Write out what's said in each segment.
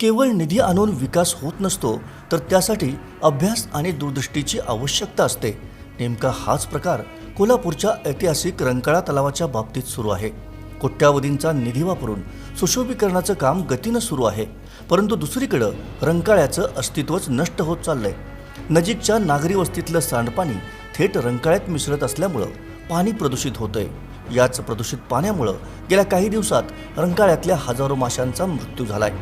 केवळ निधी आणून विकास होत नसतो तर त्यासाठी अभ्यास आणि दूरदृष्टीची आवश्यकता असते. नेमका हाच प्रकार कोल्हापूरच्या ऐतिहासिक रंकाळा तलावाच्या बाबतीत सुरू आहे. कोट्यावधींचा निधी वापरून सुशोभीकरणाचं काम गतीनं सुरू आहे परंतु दुसरीकडं रंकाळ्याचं अस्तित्वच नष्ट होत चाललंय. नजीकच्या नागरी वस्तीतलं सांडपाणी थेट रंकाळ्यात मिसळत असल्यामुळं पाणी प्रदूषित होतंय. याच प्रदूषित पाण्यामुळं गेल्या काही दिवसात रंकाळ्यातल्या हजारो माशांचा मृत्यू झालाय.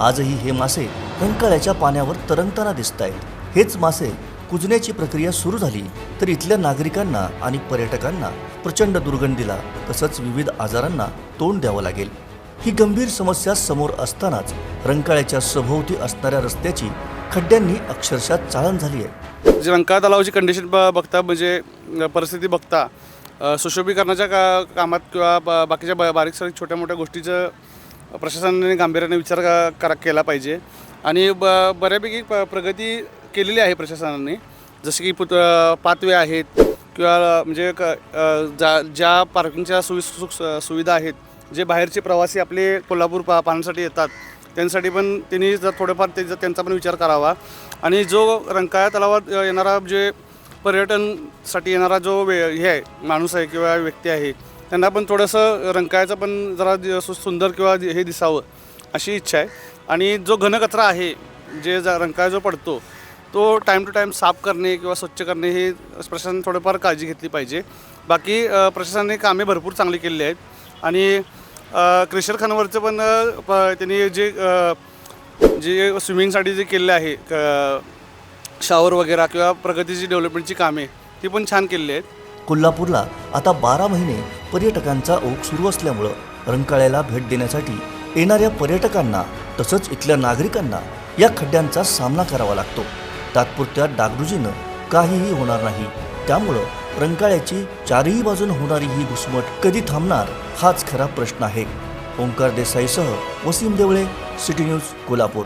आजही हे मासे रंकाळ्याच्या पाण्यावर तरंगताना दिसत आहेत हेच मासे कुजण्याची प्रक्रिया सुरू झाली तर इथल्या नागरिकांना आणि पर्यटकांना प्रचंड दुर्गंधीला तसंच विविध आजारांना तोंड द्यावं लागेल. ही गंभीर समस्या समोर असतानाच रंकाळ्याच्या सभोवती असणाऱ्या रस्त्याची खड्ड्यांनी अक्षरशः चाळण झाली आहे जे रंकाळा तलावाची कंडिशन ब बघता म्हणजे परिस्थिती बघता सुशोभीकरणाच्या का कामात किंवा बाकीच्या ब बारीक सारीक छोट्या मोठ्या गोष्टीचं प्रशासनाने गांभीर्याने विचार करा केला पाहिजे. आणि ब बऱ्यापैकी प प्रगती केलेली आहे प्रशासनाने. जसे की पुत अ, पातवे आहेत किंवा म्हणजे क जा ज्या पार्किंगच्या सुवि सुविधा आहेत जे बाहेरचे प्रवासी आपले कोल्हापूर पा पाहण्यासाठी येतात त्यांसाठी पण त्यांनी जर थोडंफार ते त्यांचा पण विचार करावा. आणि जो रंकाळा तलावात येणारा जे पर्यटनसाठी येणारा जो वे हे आहे माणूस आहे किंवा व्यक्ती आहे त्यांना पण थोडंसं रंकाळ्याचं पण जरा सुंदर किंवा हे दिसावं अशी इच्छा आहे. आणि जो घनकचरा आहे जे जा रंकाय जो पडतो तो टाईम टू टाईम साफ करणे किंवा स्वच्छ करणे हे प्रशासन थोडंफार काळजी घेतली पाहिजे. बाकी प्रशासनाने कामे भरपूर चांगली केलेली आहेत. आणि अ, क्रेशर पण प- त्यांनी जे जे स्विमिंगसाठी जे केलेलं आहे क- शॉवर वगैरे किंवा प्रगतीची डेव्हलपमेंटची कामे ती पण छान केलेली आहेत. कोल्हापूरला आता बारा महिने पर्यटकांचा ओघ सुरू असल्यामुळं रंकाळ्याला भेट देण्यासाठी येणाऱ्या पर्यटकांना तसंच इथल्या नागरिकांना या खड्ड्यांचा सामना करावा लागतो. तात्पुरत्या डागडुजीनं काहीही होणार नाही. त्यामुळं रंकाळ्याची चारही बाजून होणारी ही घुसमट कधी थांबणार हाच खरा प्रश्न आहे. ओंकार देसाईसह वसीम देवळे सिटी न्यूज कोल्हापूर.